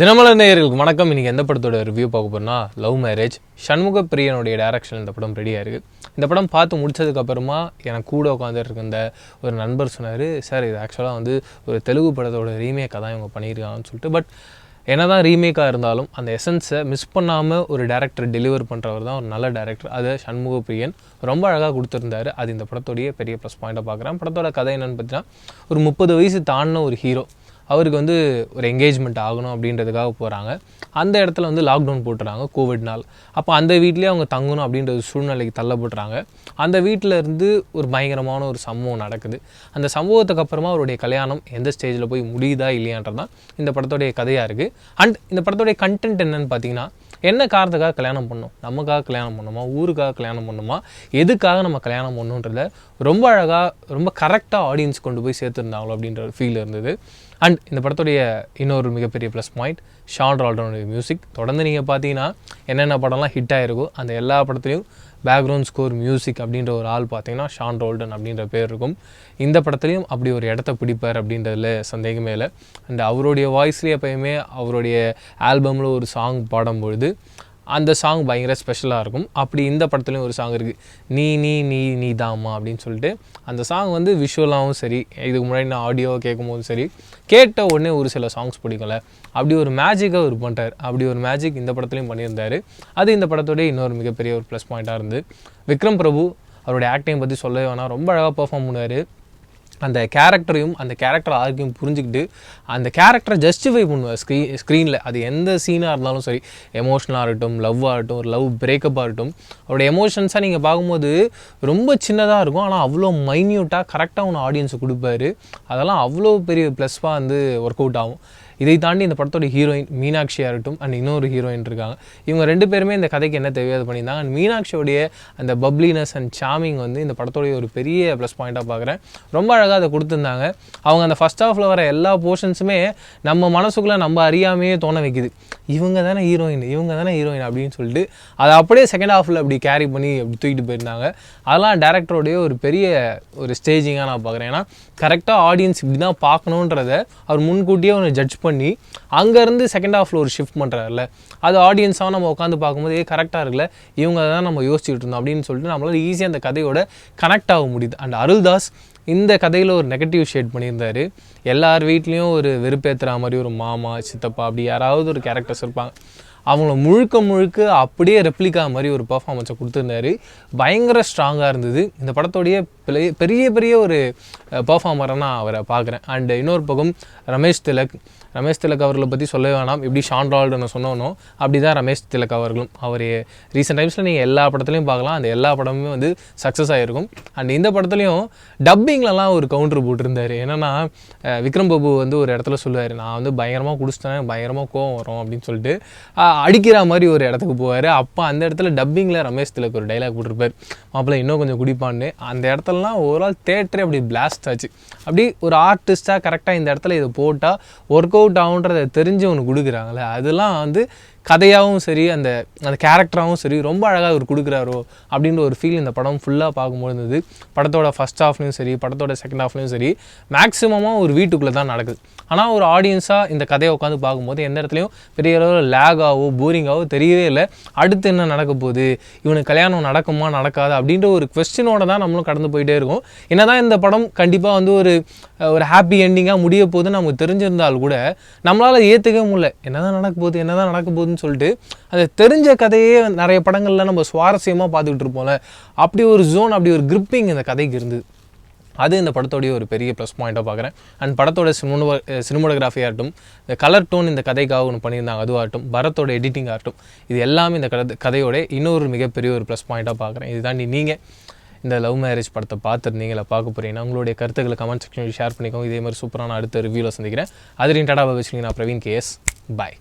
தினமலர் நேயர்களுக்கு வணக்கம். இன்றைக்கி எந்த படத்தோட ரிவ்யூ பார்க்க போகிறோம்னா லவ் மேரேஜ் சண்முக பிரியனுடைய டேரக்ஷன் இந்த படம் ரெடியாக இருக்குது இந்த படம் பார்த்து முடித்ததுக்கப்புறமா எனக்கு கூட உட்காந்துட்டு இந்த ஒரு நண்பர் சொன்னார் சார் இது ஆக்சுவலாக வந்து ஒரு தெலுங்கு படத்தோட ரீமேக்காக தான் இவங்க பண்ணியிருக்காங்கன்னு சொல்லிட்டு. பட் என்ன தான் ரீமேக்காக இருந்தாலும் அந்த எசன்ஸை மிஸ் பண்ணாமல் ஒரு டேரக்டர் டெலிவர் பண்ணுறவர் தான் ஒரு நல்ல டேரக்டர் அது சண்முக பிரியன். ரொம்ப அழகாக கொடுத்துருந்தாரு. அது இந்த படத்தோடைய பெரிய ப்ளஸ் பாயிண்ட்டாக பார்க்குறேன். படத்தோட கதை என்னன்னு பார்த்தீங்கன்னா ஒரு முப்பது வயசு தாண்டின ஒரு ஹீரோ அவருக்கு வந்து ஒரு என்கேஜ்மெண்ட் ஆகணும் அப்படின்றதுக்காக போகிறாங்க அந்த இடத்துல வந்து லாக்டவுன் போட்டுறாங்க கோவிட்னால் அப்போ அந்த வீட்லேயே அவங்க தங்கணும் அப்படின்ற ஒரு சூழ்நிலைக்கு தள்ளப்படுறாங்க அந்த வீட்டில் இருந்து ஒரு பயங்கரமான ஒரு சம்பவம் நடக்குது. அந்த சம்பவத்துக்கு அப்புறமா அவருடைய கல்யாணம் எந்த ஸ்டேஜில் போய் முடியுதா இல்லையான்றது தான் இந்த படத்தோடைய கதையாக இருக்குது அண்ட் இந்த படத்தோடைய கண்டென்ட் என்னென்னு பார்த்தீங்கன்னா என்ன காரணத்துக்காக கல்யாணம் பண்ணணும் நமக்காக கல்யாணம் பண்ணுமா? ஊருக்காக கல்யாணம் பண்ணுமா? எதுக்காக நம்ம கல்யாணம் பண்ணணுன்றத ரொம்ப அழகாக ரொம்ப கரெக்டாக ஆடியன்ஸ் கொண்டு போய் சேர்த்துருந்தாங்களோ அப்படின்ற ஒரு ஃபீல் இருந்தது. அண்ட் இந்த படத்துடைய இன்னொரு மிகப்பெரிய ப்ளஸ் பாயிண்ட் ஷான் ரால்டனுடைய மியூசிக் தொடர்ந்து நீங்கள் பார்த்தீங்கன்னா என்னென்ன படம்லாம் ஹிட் ஆகிருக்கோ அந்த எல்லா படத்துலையும் பேக்ரவுண்ட் ஸ்கோர் மியூசிக் அப்படின்ற ஒரு ஆள் பார்த்தீங்கன்னா ஷான் ரோல்டன் அப்படின்ற பேர் இருக்கும். இந்த படத்துலையும் அப்படி ஒரு இடத்த பிடிப்பார் அப்படின்றதுல சந்தேகமே இல்லை. அண்ட் அவருடைய வாய்ஸ்லேயே எப்பயுமே அவருடைய ஆல்பமில் ஒரு சாங் பாடும்பொழுது அந்த சாங் பயங்கர ஸ்பெஷலாக இருக்கும். அப்படி இந்த படத்துலையும் ஒரு சாங் இருக்குது நீ நீ நீ நீ தாம்மா அப்படின்னு சொல்லிட்டு அந்த சாங் வந்து விஷுவலாகவும் சரி இதுக்கு முன்னாடி நான் ஆடியோ கேட்கும்போதும் சரி கேட்ட உடனே ஒரு சில சாங்ஸ் பிடிக்கல அப்படி ஒரு மேஜிக்காக அவர் பண்ணிட்டார் அப்படி ஒரு மேஜிக் இந்த படத்துலையும் பண்ணியிருந்தார். அது இந்த படத்தோடய இன்னொரு மிகப்பெரிய ஒரு ப்ளஸ் பாயிண்ட்டாக இருந்து விக்ரம் பிரபு அவருடைய ஆக்டிங் பற்றி சொல்லவே வேணாம். ரொம்ப அழகாக பெர்ஃபார்ம் பண்ணுவார். அந்த கேரக்டரையும் அந்த கேரக்டர் ஆர்க்கையும் புரிஞ்சுக்கிட்டு அந்த கேரக்டரை ஜஸ்டிஃபை பண்ணுவார் ஸ்க்ரீ ஸ்க்ரீனில் அது எந்த சீனாக இருந்தாலும் சரி எமோஷனாக இருக்கட்டும் லவ்வாக ஆகட்டும் ஒரு லவ் பிரேக்கப்பாக இருக்கட்டும் அவருடைய எமோஷன்ஸாக நீங்கள் பார்க்கும்போது ரொம்ப சின்னதாக இருக்கும். ஆனால் அவ்வளோ மைன்யூட்டாக கரெக்டாக ஒன்று ஆடியன்ஸுக்கு கொடுப்பாரு. அதெல்லாம் அவ்வளோ பெரிய ப்ளஸ்ஸாக வந்து ஒர்க் அவுட் ஆகும். இதை தாண்டி இந்த படத்தோட ஹீரோயின் மீனாட்சியாக இருக்கட்டும் அண்ட் இன்னொரு ஹீரோயின் இருக்காங்க. இவங்க ரெண்டு பேருமே இந்த கதைக்கு என்ன தேவையோ அது பண்ணியிருந்தாங்க. அண்ட் மீனாட்சியோடைய அந்த பப்ளினஸ் அண்ட் சாமிங் வந்து இந்த படத்தோடைய ஒரு பெரிய ப்ளஸ் பாயிண்ட்டாக பார்க்குறேன். ரொம்ப அழகாக அதை கொடுத்துருந்தாங்க. அவங்க அந்த ஃபஸ்ட் ஹாஃபில் வர எல்லா போர்ஷன்ஸுமே நம்ம மனசுக்குள்ளே நம்ம அறியாமையே தோண வைக்குது. இவங்க தானே ஹீரோயின் இவங்க தானே ஹீரோயின் அப்படின்னு சொல்லிட்டு அதை அப்படியே செகண்ட் ஹாஃபில் அப்படி கேரி பண்ணி அப்படி தூக்கிட்டு போயிருந்தாங்க. அதெல்லாம் டேரக்டருடைய ஒரு பெரிய ஒரு ஸ்டேஜிங்காக நான் பார்க்குறேன். ஏன்னா கரெக்டாக ஆடியன்ஸ் இப்படி தான் பார்க்கணுன்றத அவர் முன்கூட்டியே ஒன்று ஜட்ஜ் பண்ணி அங்கேருந்து செகண்ட் ஹாஃபில் ஒரு ஷிஃப்ட் பண்ணுறாருல அது ஆடியன்ஸாக நம்ம உட்காந்து பார்க்கும்போது ஏ கரெக்டாக இருக்குல்ல இவங்க தான் நம்ம யோசிச்சுட்டு இருந்தோம் அப்படின்னு சொல்லிட்டு நம்மளால் ஈஸியாக அந்த கதையோட கனெக்ட் ஆக முடியுது. அண்ட் அருள்தாஸ் இந்த கதையில் ஒரு நெகட்டிவ் ஷேட் பண்ணியிருந்தாரு. எல்லார் வீட்லேயும் ஒரு வெறுப்பேற்றுற மாதிரி ஒரு மாமா சித்தப்பா அப்படி யாராவது ஒரு கேரக்டர்ஸ் இருப்பாங்க. அவங்கள முழுக்க முழுக்க அப்படியே ரெப்ளிகா மாதிரி ஒரு பர்ஃபார்மன்ஸை கொடுத்துருந்தாரு. பயங்கர ஸ்ட்ராங்காக இருந்தது. இந்த படத்தோடைய பெரிய பெரிய பெரிய ஒரு பர்ஃபார்மராக நான் அவரை பார்க்குறேன். அண்டு இன்னொரு பக்கம் ரமேஷ் திலக் ரமேஷ் திலக் அவர்களை பற்றி சொல்ல வேணாம். எப்படி ஷான் ரால்டுன்னு சொன்னோனோ அப்படி தான் ரமேஷ் திலக் அவர்களும். அவர் ரீசெண்ட் டைம்ஸில் நீங்கள் எல்லா படத்துலையும் பார்க்கலாம். அந்த எல்லா படமுமே வந்து சக்ஸஸ் ஆகிருக்கும் அண்ட் இந்த படத்துலையும் டப்பிங்லலாம் ஒரு கவுண்டர் போட்டிருந்தார் என்னென்னா விக்ரம் பாபு வந்து ஒரு இடத்துல சொல்லுவார் நான் வந்து பயங்கரமாக குடிச்சிட்டேன் பயங்கரமாக கோவம் வரும் அப்படின்னு சொல்லிட்டு. அடிக்கிற மாதிரி ஒரு இடத்துக்கு போவார். அப்போ அந்த இடத்துல டப்பிங்கில் ரமேஷ் திலக் ஒரு டைலாக் போட்டிருப்பார். மாப்பிள்ளை இன்னும் கொஞ்சம் குடிப்பான்னு. அந்த இடத்துல இடத்துலலாம் ஓவரால் தேட்டரே அப்படி பிளாஸ்ட் ஆச்சு. அப்படி ஒரு ஆர்டிஸ்ட்டாக கரெக்டாக இந்த இடத்துல இதை போட்டால் ஒர்க் அவுட் ஆகுன்றதை தெரிஞ்சு ஒன்று கொடுக்குறாங்களே அதெல்லாம் வந்து கதையாகவும் சரி அந்த அந்த கேரக்டராகவும் சரி ரொம்ப அழகாக அவர் கொடுக்குறாரோ அப்படின்ற ஒரு ஃபீல் இந்த படம் ஃபுல்லாக பார்க்கும்போது இருந்தது. படத்தோட ஃபஸ்ட் ஹாஃப்லையும் சரி படத்தோட செகண்ட் ஹாஃப்லையும் சரி மேக்ஸிமமாக ஒரு வீட்டுக்குள்ளே தான் நடக்குது. ஆனால் ஒரு ஆடியன்ஸாக இந்த கதையை உட்காந்து பார்க்கும்போது எந்த இடத்துலையும் பெரிய அளவில் லேகாவோ போரிங்காவோ தெரியவே இல்லை. அடுத்து என்ன நடக்க போகுது? இவனுக்கு கல்யாணம் நடக்குமா நடக்காதா அப்படின்ற ஒரு கொஸ்டினோட தான் நம்மளும் கடந்து போயிட்டே இருக்கோம். என்னதான் இந்த படம் கண்டிப்பாக வந்து ஒரு ஒரு ஹாப்பி எண்டிங்காக முடிய போகுதுன்னு நமக்கு தெரிஞ்சிருந்தால் கூட நம்மளால் ஏற்றுக்கவே முடியல. என்னதான் நடக்க போகுது என்ன தான் நடக்க போகுதுன்னு சொல்லிட்டு அந்த தெரிஞ்ச கதையே நிறைய படங்களில் நம்ம சுவாரஸ்யமாக பார்த்துக்கிட்டு இருப்போம்ல. அப்படி ஒரு ஜோன் அப்படி ஒரு கிரிப்பிங் இந்த கதைக்கு இருந்தது. அது இந்த படத்தோடைய ஒரு பெரிய ப்ளஸ் பாயிண்ட்டாக பார்க்குறேன். அண்ட் படத்தோட சினிமோ சினிமோகிராஃபி ஆகட்டும் இந்த கலர் டோன் இந்த கதைக்காக ஒன்று பண்ணியிருந்தாங்க அதுவாகட்டும் பரத்தோட எடிட்டிங் ஆகட்டும் இது எல்லாமே இந்த கதை கதையோட இன்னொரு மிகப்பெரிய ஒரு ப்ளஸ் பாயிண்ட்டாக பார்க்குறேன். இது தாண்டி நீங்கள் இந்த லவ் மேரேஜ் படத்தை பார்த்துருந்தீங்களா பார்க்க போகிறீங்கன்னா உங்களுடைய கருத்துக்களை கமெண்ட் செக்ஷனில் ஷேர் பண்ணிக்கோங்க. இதே மாதிரி சூப்பரான அடுத்த ரிவ்யூவில் சந்திக்கிறேன். அதுலேயும் டாடா வச்சுருங்க நான் பிரவீன் கேஎஸ் பாய்